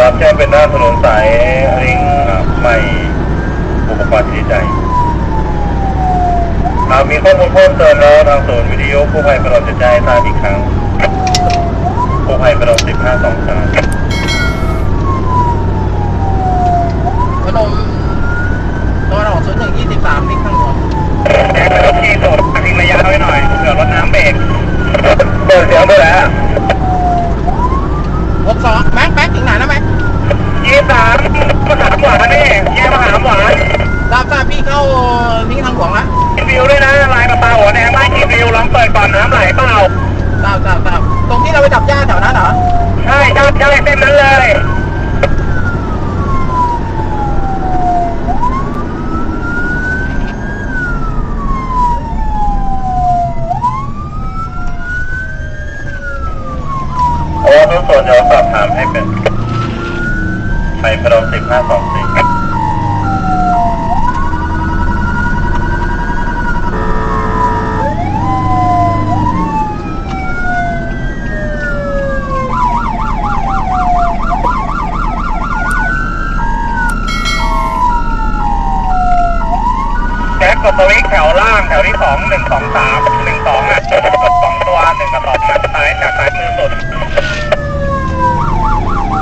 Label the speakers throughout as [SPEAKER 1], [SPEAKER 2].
[SPEAKER 1] รับแจ้งเป็นหน้า
[SPEAKER 2] ถนนสายริงใหม่บุปผา
[SPEAKER 1] ที่ใจหากมีข้อมูลเพิ่มเติมแล้วทางศูนย์วิทยุผู้ภัยประดมจะแจ้งทราบอีกครั้งผู้ภัยประดม1523
[SPEAKER 3] พนมตอนออกศูนย์หนึ่งยี่สิบสามนี่ข้างบน
[SPEAKER 1] ที่สุดทิ้งระยะไว้หน่อยเผื่อรถน้ำเบรกเปิดเสียงด้วยแล้ว
[SPEAKER 3] เปิ
[SPEAKER 1] ดก่อนน้ำไหลเปล่า
[SPEAKER 3] ทราบทราบทราบตรงที่เราไปจับหญ้าแถวนั้นเหรอ
[SPEAKER 1] ใช่ใช่ใช่เส้นนั้นเลยโอ้ทุกส่วนเดี๋ยวสอบถามให้เป็นไปพนมสิบห้าสอง สวิตช์แถวล่างแถวที่สองหนึ่งสองสามหนึ่งสองอะกดสองตัวหนึ่งกับสองมาซ้ายจากซ้ายมือสุด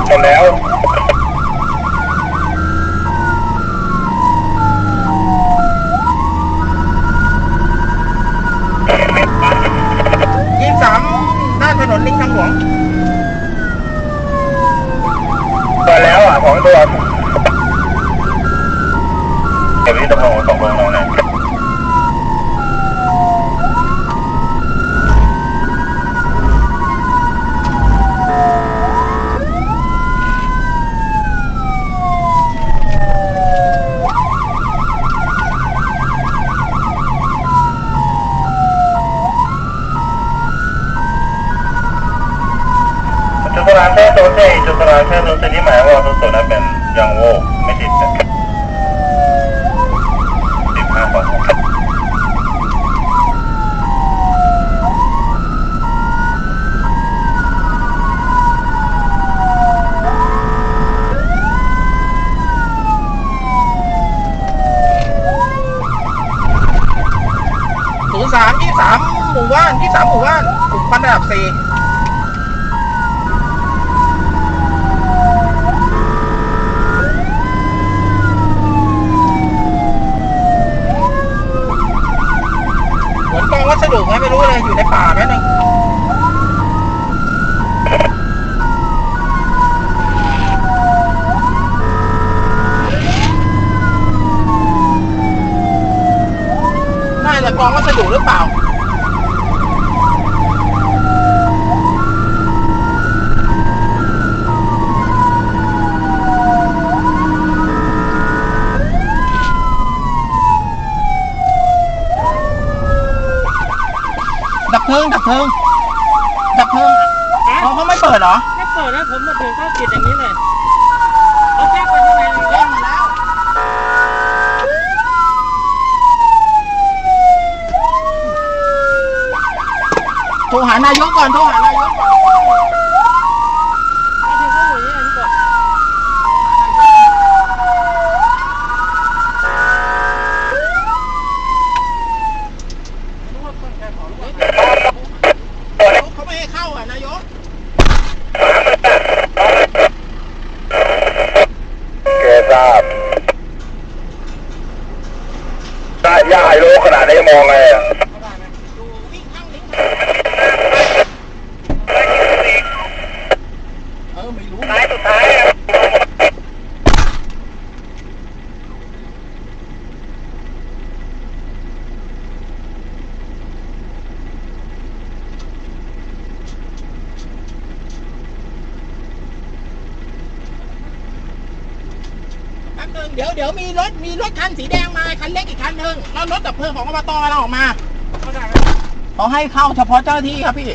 [SPEAKER 1] หมดแล้ว
[SPEAKER 3] ยี่สามด้านถนนลิงทางหลวง
[SPEAKER 1] เปิดแล้วอะของตัวเก็บที่ตำรวจส่งลง น้องหน่อยจุดสลากแค่ตัวเจจุดลากแค่ตัวเจนี่หมายว่าตัวส่วนนั้นเป็นยังโวไม่ติดนะสิบห้าคน
[SPEAKER 3] ศูนสามยี่สามหมู่บ้านยี่สามหมู่บ้านกลุ่มพันระดับสี่เหมือนกองวัสดุไงไม่รู้เลยอยู่ในป่าแม่นึง น่าจะกองวัสดุหรือเปล่าดับเพลิงดับเพลิงดับเพลิงอ๋อเขาไม่เปิดเหรอ
[SPEAKER 4] ไม่เปิดนะผมมาถึงก็ติดอย่างนี้เลยเขาแจ้งไปที่ไหน
[SPEAKER 3] แจ้งมาแล้ว โทรหานายกก่อน โทรหานายกก่อน
[SPEAKER 4] มาถึงก็อยู่นี่อันนี้ก่อน
[SPEAKER 3] เขาไม่ให้เข้าอะนายก
[SPEAKER 1] เกทราบได้ย่าไฮโลขนาดนี้มองไงอะ
[SPEAKER 3] ไม่รู้
[SPEAKER 1] ท้ายสุดท้ายอะ
[SPEAKER 3] แป๊บนึงเดี๋ยวเดี๋ยวมีรถมีรถคันสีแดงมาคันเล็กอีกคันหนึ่งแล้วรถดับเพลิงของอบตเราออกมา
[SPEAKER 4] เขาได้ไหม
[SPEAKER 3] เขาให้เข้าเฉพาะเจ้าหน้าที่ครับพี่
[SPEAKER 4] เ